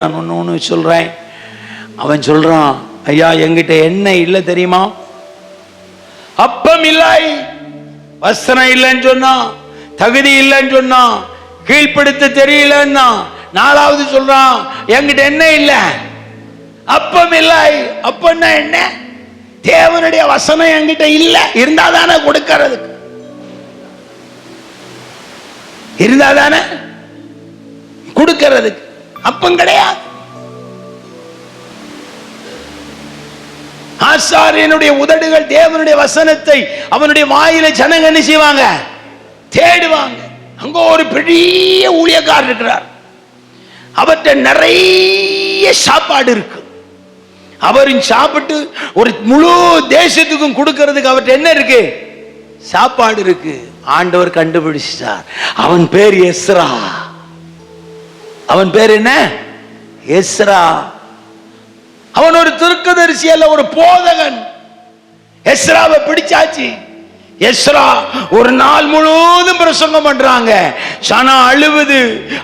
நான் ஒன்று ஒன்று சொல்கிறேன் அவன் சொல்கிறான் ஐயா என்கிட்ட என்ன இல்லை தெரியுமா? அப்பம் இல்லை. வசனம் இல்லைன்னு சொன்னான் தகுதி இல்லைன்னு சொன்னான் கீழ்ப்படுத்த தெரியலன்னா நாலாவது சொல்றான் என்கிட்ட என்ன இல்லை? அப்பம் இல்லை. அப்பன்னா என்ன? தேவனுடைய வசனம் என்கிட்ட இல்லை. இருந்தா தானே கொடுக்கறதுக்கு. இருந்தா தானே கொடுக்கறதுக்கு. அப்பம் கிடையாது. ஆசாரியனுடைய உதடுகள் தேவனுடைய வசனத்தை அவனுடைய வாயில ஜனங்க என்ன செய்வாங்க? தேடுவாங்க. அங்க ஒரு பெரிய ஊழியக்காரர் இருக்கிறார். அவர்கிட்ட நிறைய சாப்பாடு இருக்கு. அவரின் சாப்பிட்டு ஒரு முழு தேசத்துக்கும் கொடுக்கறதுக்கு அவர்கிட்ட என்ன இருக்கு? சாப்பாடு இருக்கு. ஆண்டவர் கண்டுபிடிச்சார் அவன் பேர் எஸ்ரா அவன் பேர் என்ன? எஸ்ரா. அவன் ஒரு திருக்கதரிசி அல்ல ஒரு போதகன். எஸ்ராவை பிடிச்சாச்சு. எஸ்ரா ஒரு நாள் முழுவதும் பிரசங்கம் பண்றாங்க. சனா அழுவுது.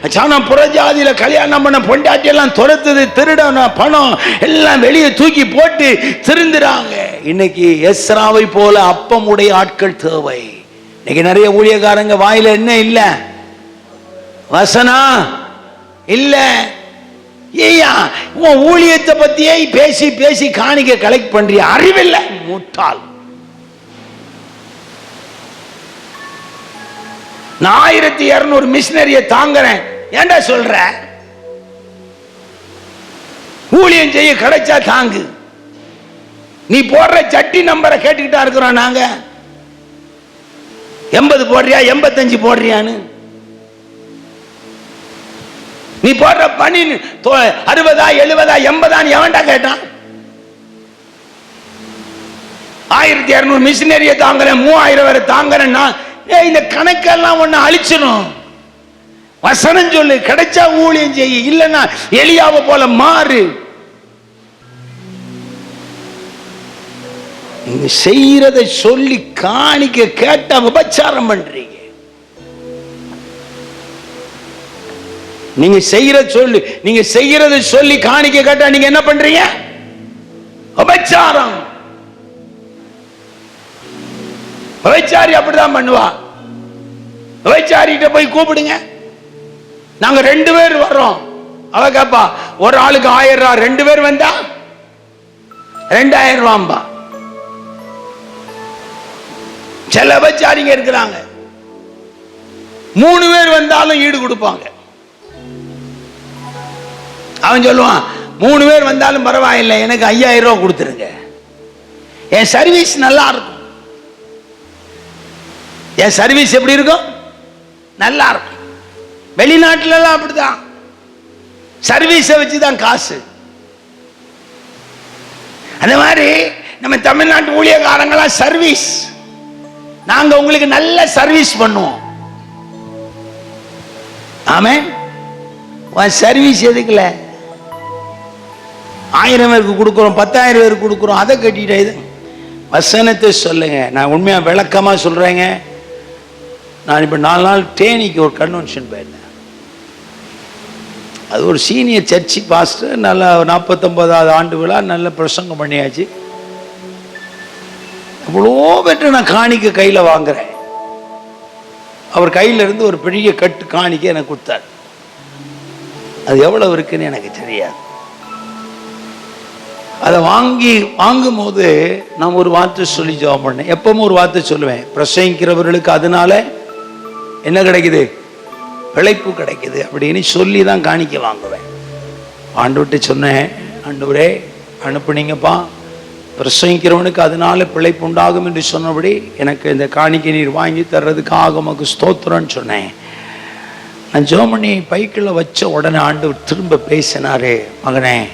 சனா புறஜாதியில கல்யாணம் பண்ண பொண்டாட்டி எல்லாம் துரத்துது திருடன பணம் எல்லாம் வெளியே தூக்கி போட்டு திருந்துறாங்க. இன்னைக்கு எஸ்ராவை போல அப்பம் உடைய ஆட்கள் தேவை. இன்னைக்கு நிறைய ஊழியக்காரங்க வாயில என்ன இல்லை? வசனா இல்ல. ஏயா உன் ஊழியத்தை பத்தியே பேசி பேசி காணிக்க கலெக்ட் பண்றிய அறிவில்லை. முட்டாள் நான் ஆயிரத்தி இருநூறு மிஷினரிய தாங்குறேன். ஏன்டா சொல்ற? ஊழியம் செய்ய கிடைச்சா தாங்கு. நீ போடுற சட்டி நம்பரை கேட்டுக்கிட்டா இருக்கிறோம் நாங்க. எண்பது போடுறியா எண்பத்தஞ்சு போடுறியான்னு? நீ போடுற பணி அறுபதா எழுபதா எண்பதான்னு எவன்டா கேட்டான்? ஆயிரத்தி இருநூறு மிஷினரியை தாங்குறேன் மூவாயிரம் வரை தாங்குறேன்னா ஏ இந்த கணக்கெல்லாம் ஒண்ணு அழிச்சிடும் வசனம் சொல்லு கிடைச்சா ஊழியம் செய்ய இல்லைன்னா எலியாவை போல மாறு. நீங்க செய்யறதை சொல்லி காணிக்க கேட்ட விபச்சாரம் பண்றீங்க. நீங்க செய்யற சொல்லு நீங்க செய்யறதை சொல்லி காணிக்க கேட்டா நீங்க என்ன பண்றீங்க? அபச்சாரம். விபச்சாரி அப்படிதான் பண்ணுவா. விபச்சாரிகிட்ட போய் கூப்பிடுங்க. நாங்க ரெண்டு பேர் வர்றோம். அவ கேப்பா ஒரு ஆளுக்கு ஆயிரம் ரூபாய் ரெண்டு பேர் வந்தா? ரெண்டாயிரம் ரூபாம்பா. சில அபச்சாரிங்க இருக்கிறாங்க. மூணு பேர் வந்தாலும் ஈடு கொடுப்பாங்க. அவன் சொல்லுவான் மூணு பேர் வந்தாலும் பரவாயில்லை எனக்கு ஐயாயிரம் ரூபா கொடுத்துருங்க. என் சர்வீஸ் நல்லா இருக்கும் என் சர்வீஸ் எப்படி இருக்கும்? நல்லா இருக்கும் வெளிநாட்டிலலாம் அப்படிதான் சர்வீஸை வச்சு தான் காசு. அந்த மாதிரி நம்ம தமிழ்நாட்டு ஊழியக்காரங்களா சர்வீஸ் நாங்க உங்களுக்கு நல்ல சர்வீஸ் பண்ணுவோம். ஆமே உன் சர்வீஸ் எதுக்குல? ஆயிரம் பேருக்கு கொடுக்குறோம் பத்தாயிரம் பேருக்கு கொடுக்குறோம் அதை கட்டிட்டு இது. வசனத்தை சொல்லுங்க. நான் உண்மையாக விளக்கமாக சொல்கிறேங்க நான் இப்போ நாலு நாள் தேனிக்கு ஒரு கன்வென்ஷன் போயிருந்தேன். அது ஒரு சீனியர் சர்ச்சி பாஸ்டர் நல்ல நாற்பத்தொம்போதாவது ஆண்டு விழா நல்ல பிரசங்கம் பண்ணியாச்சு. அவ்வளோ பெற்ற நான் காணிக்க கையில் வாங்குறேன். அவர் கையிலிருந்து ஒரு பெரிய கட்டு காணிக்க எனக்கு கொடுத்தார். அது எவ்வளவு இருக்குன்னு எனக்கு தெரியாது. அதை வாங்கி வாங்கும்போது நான் ஒரு வார்த்தை சொல்லி ஜெபம் பண்ணேன். எப்பவும் ஒரு வார்த்தை சொல்லுவேன். பிரசங்கிக்கிறவர்களுக்கு அதனால என்ன கிடைக்குது? பிழைப்பு கிடைக்குது அப்படின்னு சொல்லி தான் காணிக்க வாங்குவேன். ஆண்டவர்கிட்ட சொன்னேன் ஆண்டவரே அனுப்புனீங்கப்பா. பிரசங்கிக்கிறவனுக்கு அதனால பிழைப்பு உண்டாகும் என்று சொன்னபடி எனக்கு இந்த காணிக்கை நீர் வாங்கி தர்றதுக்காக உமக்கு ஸ்தோத்திரம்னு சொன்னேன். நான் ஜோமணி பைக்கில் வச்ச உடனே ஆண்டு திரும்ப பேசினாரு மகனே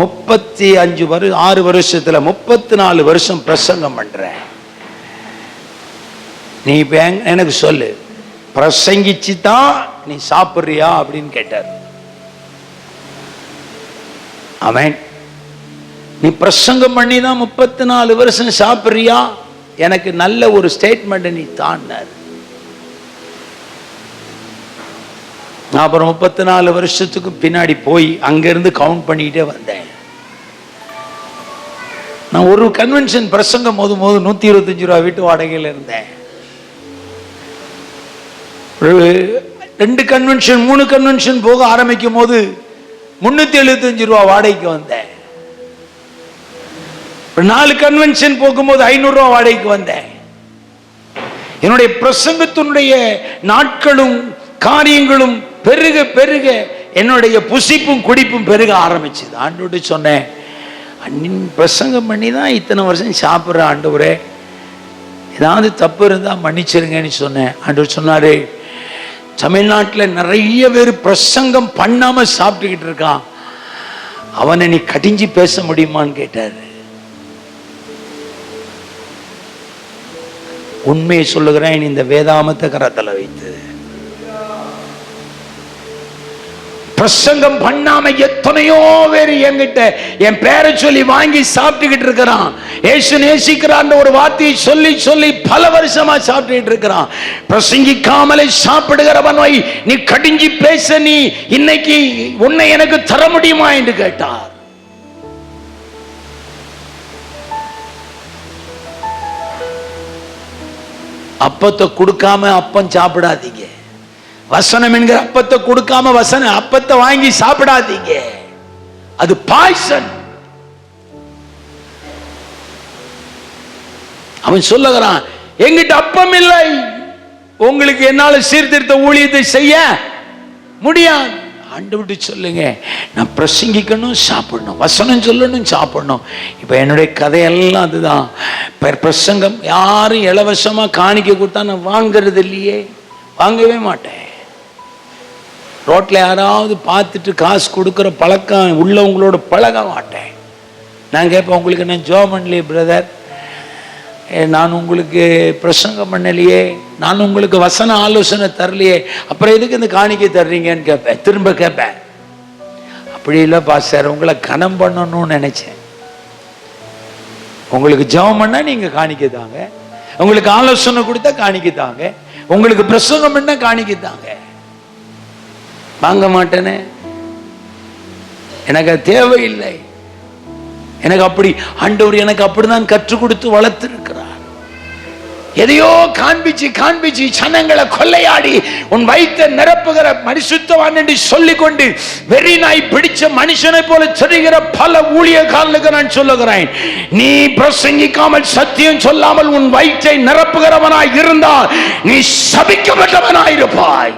முப்பத்தி அஞ்சு வரு ஆறு வருஷத்துல முப்பத்தி நாலு வருஷம் பிரசங்கம் பண்றேன். நீ இப்ப எனக்கு சொல்லு. பிரசங்கிச்சு தான் நீ சாப்பிட்றியா அப்படின்னு கேட்டார். அவன் நீ பிரசங்கம் பண்ணி தான் முப்பத்தி நாலு வருஷம் சாப்பிட்றியா? எனக்கு நல்ல ஒரு ஸ்டேட்மெண்ட்டை நீ தாண்டார். நான் அப்புறம் முப்பத்தி நாலு வருஷத்துக்கு பின்னாடி போய் அங்கிருந்து கவுண்ட் பண்ணிக்கிட்டே வந்தேன். நான் ஒரு கன்வென்ஷன் பிரசங்கம் போது போது நூத்தி இருபத்தஞ்சு ரூபா வீட்டு வாடகையில் இருந்தேன். ஒரு ரெண்டு கன்வென்ஷன் மூணு கன்வென்ஷன் போக ஆரம்பிக்கும் போது முன்னூத்தி எழுபத்தஞ்சு ரூபா வாடகைக்கு வந்தேன். ஒரு நாலு கன்வென்ஷன் போகும்போது ஐநூறுரூவா வாடகைக்கு வந்தேன். என்னுடைய பிரசங்கத்தினுடைய நாட்களும் காரியங்களும் பெருக பெருக என்னுடைய புசிப்பும் குடிப்பும் பெருக ஆரம்பிச்சுது. ஆண்டோடு சொன்னேன் அண்ணின் பிரசங்கம் பண்ணி தான் இத்தனை வருஷம் சாப்பிட்ற ஆண்டவரே. ஏதாவது தப்பு இருந்தால் மன்னிச்சிருங்கன்னு சொன்னேன். ஆண்டவர் சொன்னாரு தமிழ்நாட்டில் நிறைய பேர் பிரசங்கம் பண்ணாம சாப்பிட்டுக்கிட்டு இருக்கான். அவனை நீ கடிஞ்சு பேச முடியுமான்னு கேட்டார். உண்மையை சொல்லுகிறேன் இந்த வேதாமத்தை கரத்தில் வைத்தது பிரசங்கம் பண்ணாம எத்தனையோ பேர் என்கிட்ட என் பேரை சொல்லி வாங்கி சாப்பிட்டுக்கிட்டு இருக்கிறான். ஏசு நேசிக்கிறான் ஒரு வார்த்தையை சொல்லி சொல்லி பல வருஷமா சாப்பிட்டுக்கிட்டு இருக்கிறான். பிரசங்கிக்காமலே சாப்பிடுகிறவன் நீ கடிஞ்சி பேச நீ இன்னைக்கு உன்னை எனக்கு தர முடியுமா என்று கேட்டார். அப்பத்தை கொடுக்காம அப்பம் சாப்பிடாதீங்க. வசனம் என்கிற அப்பத்தை கொடுக்காம வசன அப்பத்தை வாங்கி சாப்பிடாதீங்க. அது பாய்சன் அவன் சொல்லுகிறான் எங்கிட்ட அப்பம் இல்லை. உங்களுக்கு என்னால சீர்திருத்த ஊழியத்தை செய்ய முடியாது. ஆண்டு விட்டு சொல்லுங்க நான் பிரசங்கிக்கணும் சாப்பிடணும். வசனம் சொல்லணும் சாப்பிடணும். இப்போ என்னுடைய கதையெல்லாம் அதுதான். பிரசங்கம் யாரும் இலவசமாக காணிக்க கொடுத்தா நான் வாங்குறது இல்லையே. வாங்கவே மாட்டேன். ரோட்டில் யாராவது பார்த்துட்டு காசு கொடுக்குற பழக்கம் உள்ளவங்களோட பழக மாட்டேன். நான் கேட்பேன் உங்களுக்கு என்ன ஜோ பண்ணலையே பிரதர் நான் உங்களுக்கு பிரசங்கம் பண்ணலையே நான் உங்களுக்கு வசன ஆலோசனை தரலையே அப்புறம் எதுக்கு இந்த காணிக்கை தர்றீங்கன்னு கேட்பேன் திரும்ப கேட்பேன் அப்படி இல்லை பாஸ்டர் உங்களை கனம் பண்ணணும்னு நினைச்சேன். உங்களுக்கு ஜெபம் பண்ணால் நீங்கள் காணிக்கை தாங்க. உங்களுக்கு ஆலோசனை கொடுத்தா காணிக்கை தாங்க. உங்களுக்கு பிரசங்கம் பண்ணால் காணிக்கை தாங்க. வாங்க மாட்டேனே. எனக்கு அது தேவையில்லை. எனக்கு அப்படி ஆண்டவர் எனக்கு அப்படிதான் கற்றுக் கொடுத்து வளர்த்திருக்கிறார். எதையோ காண்பிச்சு காண்பிச்சு சனங்களை கொள்ளையாடி உன் வயிற்றை நிரப்புகிற மனுஷத்துவான் என்று சொல்லிக் கொண்டு வெறி நாய் பிடிச்ச மனுஷனை போல சொல்லுகிற பல ஊழியக்காரனுக்கு நான் சொல்லுகிறேன். நீ பிரசங்கிக்காமல் சத்தியம் சொல்லாமல் உன் வயிற்றை நிரப்புகிறவனாய் இருந்தால் நீ சபிக்கப்பட்டவனாயிருப்பாய். இருப்பாய்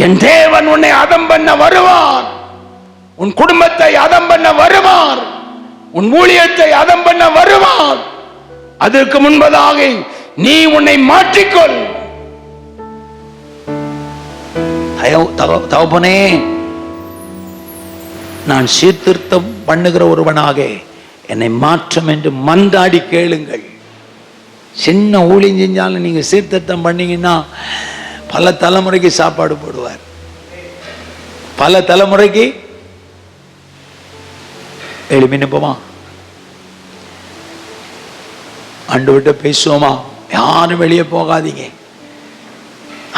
என் தேவன் உன்னை அதம் பண்ண வருவார். உன் குடும்பத்தை அதம் பண்ண வருவார். உன் ஊழியத்தை அதம் பண்ண வருவார். அதற்கு முன்பதாக நீ உன்னை மாற்றிக்கொள். தயவு- தகப்பனே நான் சீர்திருத்தம் பண்ணுகிற ஒருவனாக என்னை மாற்றம் என்று மந்தாடி கேளுங்கள். சின்ன ஊழியம் செஞ்சாலும் நீங்க சீர்திருத்தம் பண்ணீங்கன்னா பல தலைமுறைக்கு சாப்பாடு போடுவார். பல தலைமுறைக்கு எழுப்பி நிற்போமா அண்டு விட்டு பேசுவோமா? யாரும் வெளியே போகாதீங்க.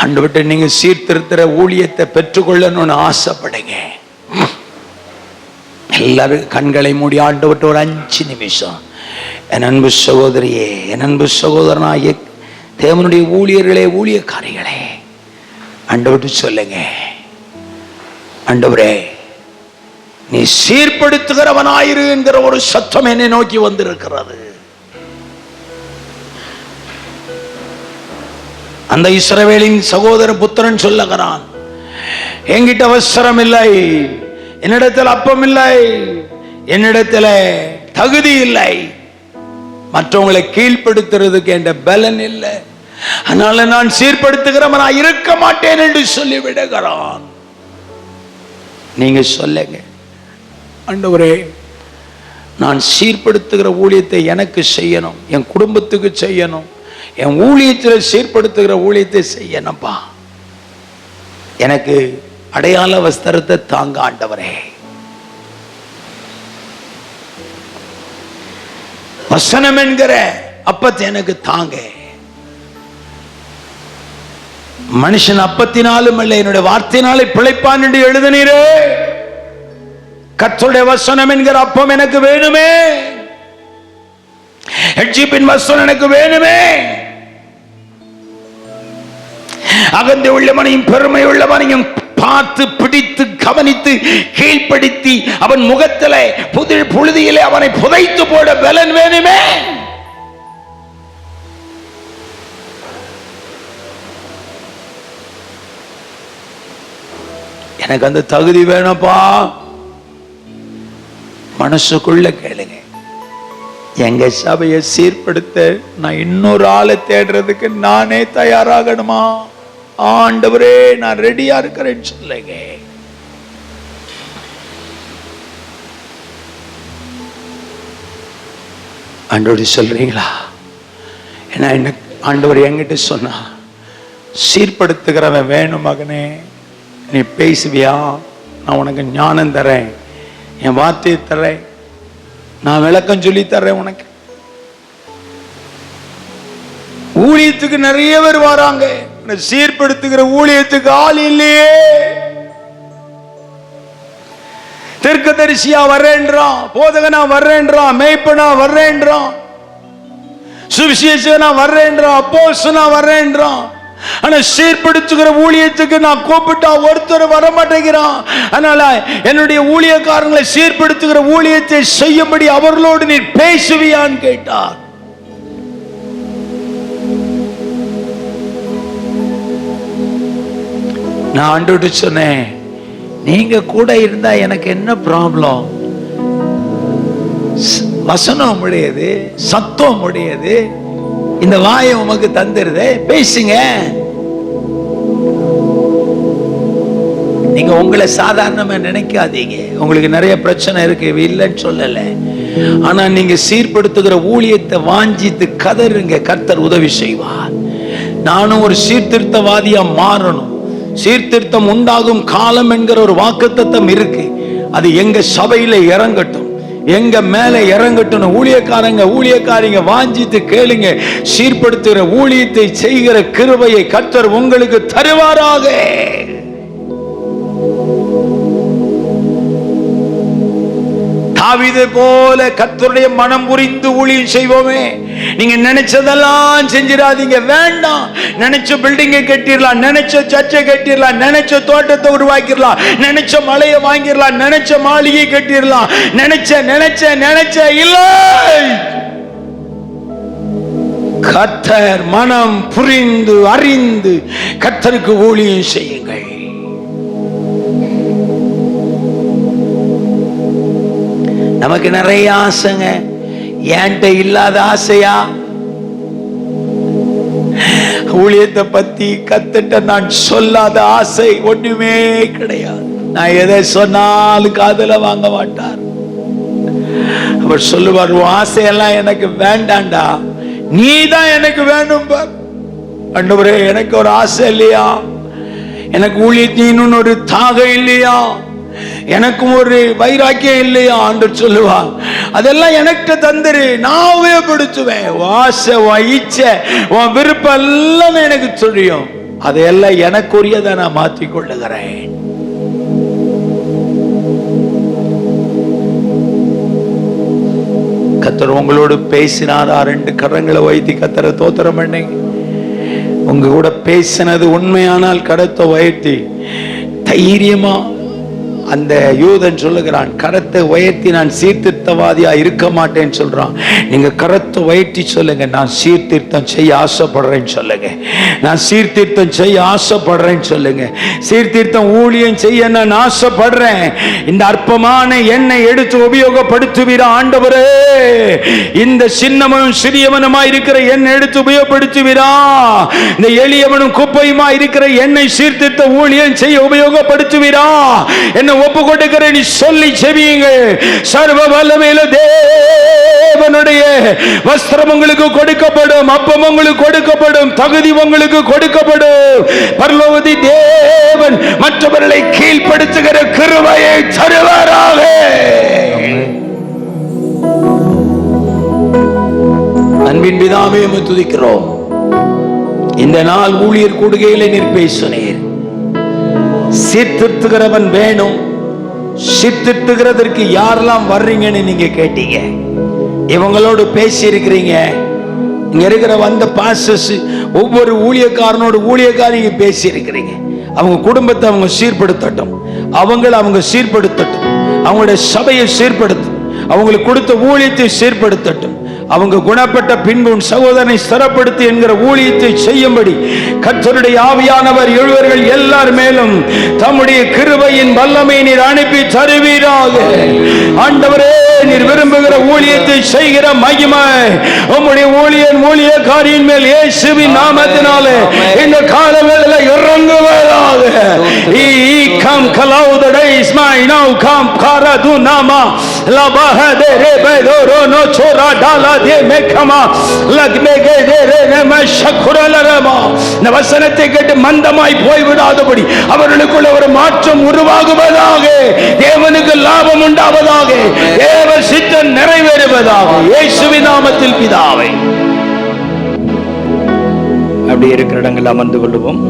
அண்டு விட்டு நீங்க சீர்திருத்துற ஊழியத்தை பெற்றுக்கொள்ளணும்னு ஆசைப்படுங்க. எல்லாரும் கண்களை மூடி ஆண்டு விட்டு ஒரு அஞ்சு நிமிஷம். என் அன்பு சகோதரியே என் அன்பு சகோதரனாகிய தேவனுடைய ஊழியர்களே ஊழியக்காரிகளே. ஆண்டு சொல்லுங்க. அண்டவரே நீ சீர்படுத்துகிறவனாயிரு என்கிற ஒரு சத்தம் என்னை நோக்கி வந்திருக்கிறது. அந்த இஸ்ரவேலின் சகோதர புத்திரன் சொல்லுகிறான் என்கிட்ட அவசரம் இல்லை. என்னிடத்தில் அப்பம் இல்லை. என்னிடத்தில் தகுதி இல்லை. மற்றவங்களை கீழ்ப்படுத்துறதுக்கு என்ற பலன் இல்லை. அதனால நான் சீர்படுத்துகிறவனா இருக்க மாட்டேன் என்று சொல்லிவிடுகிறான். நீங்க சொல்லுங்க. ஆண்டவரே நான் சீர்படுத்துகிற ஊழியத்தை எனக்கு செய்யணும் என் குடும்பத்துக்கு செய்யணும் என் ஊழியத்தில் சீர்படுத்துகிற ஊழியத்தை செய்யணும்ப்பா எனக்கு அடையாள வஸ்திரத்தை தாங்க ஆண்டவரே. வசனம் என்கிற அப்பத்தை எனக்கு தாங்க. மனுஷன் அப்பத்தினாலும் அல்ல என்னுடைய வார்த்தையினாலே பிழைப்பான் என்று எழுதினீரே. கத்தருடைய வசனம் என்கிற அப்பம் எனக்கு வேணுமே. எட்ஜிப்பின் வசனம் எனக்கு வேணுமே. அகந்தை உள்ளவனையும் பெருமை உள்ளவனையும் பார்த்து பிடித்து கவனித்து கீழ்ப்படுத்தி அவன் முகத்திலே புது புழுதியிலே அவனை புதைத்து போட பலன் வேணுமே. எனக்கு அந்த தகுதி வேணும்ப்பா. மனசுக்குள்ள கேளுங்க. எங்க சபையை சீர்படுத்த நான் இன்னொரு ஆளை தேடுறதுக்கு நானே தயாராகணுமா? ஆண்டவரே நான் ரெடியா இருக்கிறேன்னு சொல்லுங்க. ஆண்டோடி சொல்றீங்களா? ஏன்னா என்ன ஆண்டவர் என்கிட்ட சொன்னா சீர்படுத்துகிறவன் வேணும் மகனே. நீ பேசுவியா? நான் உனக்கு ஞானம் தரேன். என் வார்த்தையை தரேன். நான் விளக்கம் சொல்லி தர்றேன் உனக்கு. ஊழியத்துக்கு நிறைய பேர் வராங்க. சீர்படுத்துகிற ஊழியத்துக்கு ஆள் இல்லையே. தெற்கதரிசியா வர்றேன்றான். போதகனா வர்றேன்றான். மேய்ப்பனா வர்றேன்றான். சுவிசேஷனா வர்றேன்றான். அப்போஸ்தலனா வர்றேன்றான். ஆனா சீர்படுத்துகிற ஊழியத்துக்கு நான் கூப்பிட்டா ஒருத்தர் வர மாட்டேங்கிறான் அதனால என்னுடைய ஊழியக்காரங்களை சீர்படுத்துகிற ஊழியத்தை செய்யும்படி அவர்களோடு நீ பேசுவியான்னு கேட்டார். நான் ஆண்டு சொன்னேன் நீங்க கூட இருந்தா எனக்கு என்ன ப்ராப்ளம் வசனம் உடையது சத்தம் உடையது இந்த வாயை உமக்கு தந்துருது பேசுங்க. நீங்க உங்களை சாதாரணமா நினைக்காதீங்க. உங்களுக்கு நிறைய பிரச்சனை இருக்கு இல்லைன்னு சொல்லல. ஆனா நீங்க சீர்படுத்துகிற ஊழியத்தை வாஞ்சித்து கதறுங்க கர்த்தர் உதவி செய்வார். நானும் ஒரு சீர்திருத்தவாதியா மாறணும். சீர்திருத்தம் உண்டாகும் காலம் என்கிற ஒரு வாக்குத்தத்தம் இருக்கு. அது எங்க சபையில இறங்கட்டும். எங்க மேல இறங்கட்டும் ஊழியக்காரங்க ஊழியக்காரிங்க வாஞ்சித்து கேளுங்க. சீர்படுத்துகிற ஊழியத்தை செய்கிற கிருபையை கத்தர் உங்களுக்கு தருவாராக. தாவீதை போல கத்தருடைய மனம் புரிந்து ஊழியம் செய்வோமே. நீங்க நினைச்சதெல்லாம் செஞ்சிடாதீங்க. வேண்டாம். நினைச்ச பில்டிங்கை கட்டிடலாம். நினைச்ச சர்ச்சை கட்டிடலாம். நினைச்ச தோட்டத்தை உருவாக்கிடலாம். நினைச்ச மலையை வாங்கிடலாம். நினைச்ச மாளிகை கட்டிடலாம். நினைச்ச நினைச்ச நினைச்ச இல்லை. கத்தர் மனம் புரிந்து அறிந்து கத்தருக்கு ஊழியம் செய்யுங்கள். நமக்கு நிறைய ஆசைங்க. ஏன்ட்ட இல்லாத ஆசையா? ஊழியத்தை பத்தி கத்துட்ட நான் சொல்லாத ஆசை ஒண்ணுமே கிடையாது. நான் எதை சொன்னாலும் காதல வாங்க மாட்டார். அவர் சொல்லுவார் ஆசையெல்லாம் எனக்கு வேண்டாண்டா நீ தான் எனக்கு வேணும் பார். அண்டவரே எனக்கு ஒரு ஆசை இல்லையா? எனக்கு ஊழியத்தின் ஒரு தாகம் இல்லையா? எனக்கும் ஒரு வைராக்கியம் இல்லையா ஆண்டு சொல்லுவா அதெல்லாம் எனக்கு தந்துரு. நான் உபயோகப்படுத்துவேன். வாச வைச்ச உன் விருப்பம் எல்லாம் எனக்கு சொல்லியும். அதையெல்லாம் எனக்குரியதை நான் மாற்றி கொள்ளுகிறேன். கத்தர் உங்களோடு பேசினாரா? ரெண்டு கரங்களை வைத்து கத்தரை தோத்திரம் பண்ணீங்க உங்க கூட பேசினது உண்மையானால் கடத்தை உயர்த்தி தைரியமா அந்த யூதன் சொல்லுகிறான் கரத்தை உயர்த்தி நான் சீர்திருத்தவாதியா இருக்க மாட்டேன்னு சொல்றான். நீங்க கரத்தை உயர்த்தி சொல்லுங்க நான் சீர்திருத்தம் செய்ய ஆசைப்படுறேன்னு சொல்லுங்க. நான் சீர்திருத்தம் செய்ய ஆசைப்படுறேன்னு சொல்லுங்க. சீர்திருத்தம் ஊழியம் செய்ய நான் ஆசைப்படுறேன். இந்த அற்பமான எண்ணெய் எடுத்து உபயோகப்படுத்துவீரா ஆண்டவரே. இந்த சின்னமனும் சிறியவனுமா இருக்கிற எண்ணெய் எடுத்து உபயோகப்படுத்துவீரா. இந்த எளியவனும் குப்பையுமா இருக்கிற எண்ணெய் சீர்திருத்த ஊழியம் செய்ய உபயோகப்படுத்துவீரா. என்ன ஒப்பு கொடுக்கிறேன் சொல்லி செவியுங்கள். சர்வ வல்லமையில தேவனுடைய வஸ்திரம் உங்களுக்கு கொடுக்கப்படும் அப்பம் உங்களுக்கு கொடுக்கப்படும் தகுதி உங்களுக்கு கொடுக்கப்படும். பரலோதி தேவன் மற்றவர்களை கீழ்ப்படுத்துகிற கிருவையை தருவாராக. அன்பின் பிதாவே துதிக்கிறோம். இந்த நாள் ஊழியர் கூடுகையிலே நீர் சீர்திருத்துகிறவன் வேணும். சித்திட்டுகிறதற்கு யாரெல்லாம் வர்றீங்கன்னு நீங்க கேட்டீங்க. இவங்களோடு பேசி இருக்கிறீங்க இங்க இருக்கிற வந்த பாசஸ் ஒவ்வொரு ஊழியக்காரனோட ஊழியக்காரங்க பேசி இருக்கிறீங்க அவங்க குடும்பத்தை அவங்க சீர்படுத்தட்டும். அவங்கள அவங்க சீர்படுத்தட்டும். அவங்களுடைய சபையை சீர்படுத்தும் அவங்களுக்கு கொடுத்த ஊழியத்தை சீர்படுத்தட்டும். அவங்க குணப்பட்ட பின்பு உன் சகோதரனை ஸ்திரப்படுத்தி என்கிற ஊழியத்தை செய்யும்படி கத்தருடைய ஆவியானவர் எழுவர்கள் எல்லார் மேலும் தம்முடைய கிருபையின் வல்லமை நீர் அனுப்பி தருவீராக. ஆண்டவரே நீர் விரும்புகிற ஊழியத்தை செய்கிற மகிமை உம்முடைய ஊழியன் ஊழியக்காரியின் மேல் இயேசுவின் நாமத்தினாலே. இந்த காலம் the now come de no chora dala de de shakura மந்தமாய் போய்விடாதபடி அவர்களுக்குள்ள ஒரு மாற்றம் உருவாகுவதாக தேவனுக்கு லாபம் உண்டாவதாக தேவ சித்தம் நிறைவேறுவதாக இயேசுவின் நாமத்தில் பிதாவை அப்படி இருக்கிற இடங்கள் அமர்ந்து கொள்ளுவோம்